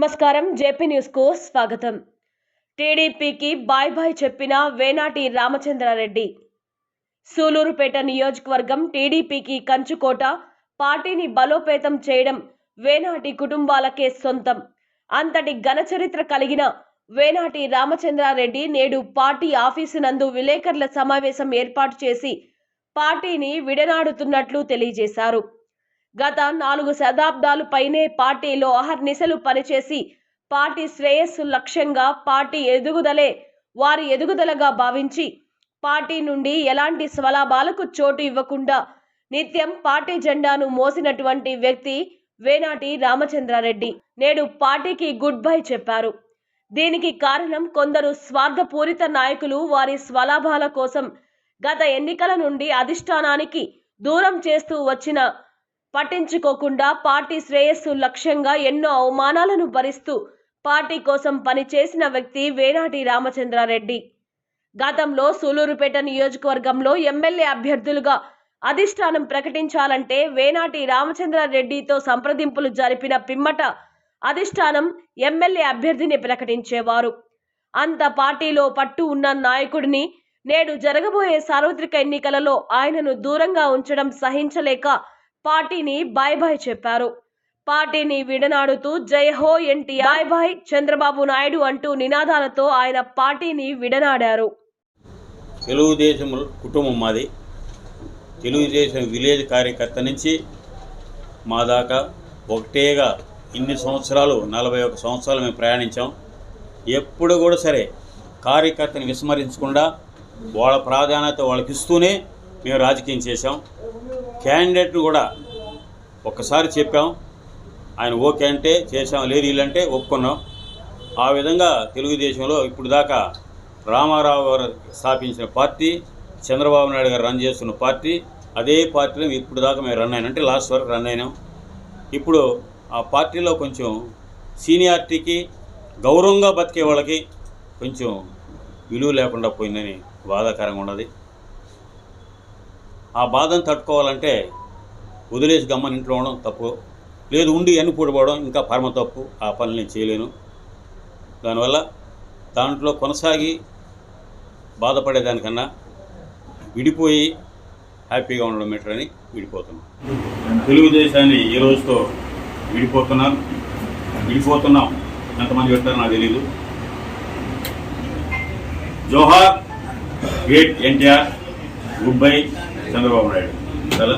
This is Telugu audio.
నమస్కారం. జేపీ న్యూస్కు స్వాగతం. టీడీపీకి బాయ్ బాయ్ చెప్పిన వేనాటి రామచంద్రారెడ్డి. సూలూరుపేట నియోజకవర్గం టీడీపీకి కంచుకోట పార్టీని బలోపేతం చేయడం వేనాటి కుటుంబాలకే సొంతం. అంతటి ఘన చరిత్ర కలిగిన వేనాటి రామచంద్రారెడ్డి నేడు పార్టీ ఆఫీసు నందు విలేకరుల సమావేశం ఏర్పాటు చేసి పార్టీని విడనాడుతున్నట్లు తెలియజేశారు. గత నాలుగు శతాబ్దాలు పైనే పార్టీలో అహర్నిశలు పనిచేసి పార్టీ శ్రేయస్సు లక్ష్యంగా పార్టీ ఎదుగుదలే వారి ఎదుగుదలగా భావించి పార్టీ నుండి ఎలాంటి స్వలాభాలకు చోటు ఇవ్వకుండా నిత్యం పార్టీ జెండాను మోసినటువంటి వ్యక్తి వేనాటి రామచంద్రారెడ్డి. నేడు పార్టీకి గుడ్ బై చెప్పారు. దీనికి కారణం కొందరు స్వార్థపూరిత నాయకులు వారి స్వలాభాల కోసం గత ఎన్నికల నుండి అధిష్టానానికి దూరం చేస్తూ వచ్చిన పట్టించుకోకుండా పార్టీ శ్రేయస్సు లక్ష్యంగా ఎన్నో అవమానాలను భరిస్తూ పార్టీ కోసం పనిచేసిన వ్యక్తి వేనాటి రామచంద్రారెడ్డి. గతంలో సూలూరుపేట నియోజకవర్గంలో ఎమ్మెల్యే అభ్యర్థులుగా అధిష్టానం ప్రకటించాలంటే వేనాటి రామచంద్రారెడ్డితో సంప్రదింపులు జరిపిన పిమ్మట అధిష్టానం ఎమ్మెల్యే అభ్యర్థిని ప్రకటించేవారు. అంత పార్టీలో పట్టు ఉన్న నాయకుడిని నేడు జరగబోయే సార్వత్రిక ఎన్నికలలో ఆయనను దూరంగా ఉంచడం సహించలేక పార్టీని బాయ్ బాయ్ చెప్పారు. పార్టీని విడనాడుతూ జై హో ఎన్టీఆర్ బాయ్ బాయ్ చంద్రబాబు నాయుడు అంటూ నినాదాలతో ఆయన పార్టీని విడనాడారు. తెలుగుదేశం కుటుంబం మాది. తెలుగుదేశం విలేజ్ కార్యకర్త నుంచి మా దాకా ఒకటేగా ఇన్ని సంవత్సరాలు నలభై ఒక సంవత్సరాలు మేము ప్రయాణించాం. ఎప్పుడు కూడా సరే కార్యకర్తని విస్మరించకుండా వాళ్ళ ప్రాధాన్యత వాళ్ళకి ఇస్తూనే మేము రాజకీయం చేశాం. క్యాండిడేట్ను కూడా ఒక్కసారి చెప్పాం. ఆయన ఓకే అంటే చేశాం లేదు వీళ్ళంటే ఒప్పుకున్నాం. ఆ విధంగా తెలుగుదేశంలో ఇప్పుడు దాకా రామారావు గారు స్థాపించిన పార్టీ చంద్రబాబు నాయుడు గారు రన్ చేస్తున్న పార్టీ అదే పార్టీలో ఇప్పుడు దాకా మేము రన్ అయినా. అంటే లాస్ట్ వరకు రన్ అయినాం. ఇప్పుడు ఆ పార్టీలో కొంచెం సీనియారిటీకి గౌరవంగా బతికే వాళ్ళకి కొంచెం విలువ లేకుండా పోయిందని బాధాకరంగా ఉన్నది. ఆ బాధను తట్టుకోవాలంటే వదిలేసి గమ్మని ఇంట్లో ఉండడం తప్పు. లేదు ఉండి ఎన్ని పూడిపోవడం ఇంకా పరమ తప్పు. ఆ పని నేను చేయలేను. దానివల్ల దాంట్లో కొనసాగి బాధపడేదానికన్నా విడిపోయి హ్యాపీగా ఉండడం బెటర్ అని విడిపోతున్నాం తెలుగుదేశాన్ని ఈ రోజుతో విడిపోతున్నాం విడిపోతున్నాం. ఎంతమంది పెట్టారో నాకు తెలీదు. జోహార్ గేట్ ఎన్టీఆర్ గుడ్ బై. చంద్రబాబు నాయుడు. చాలా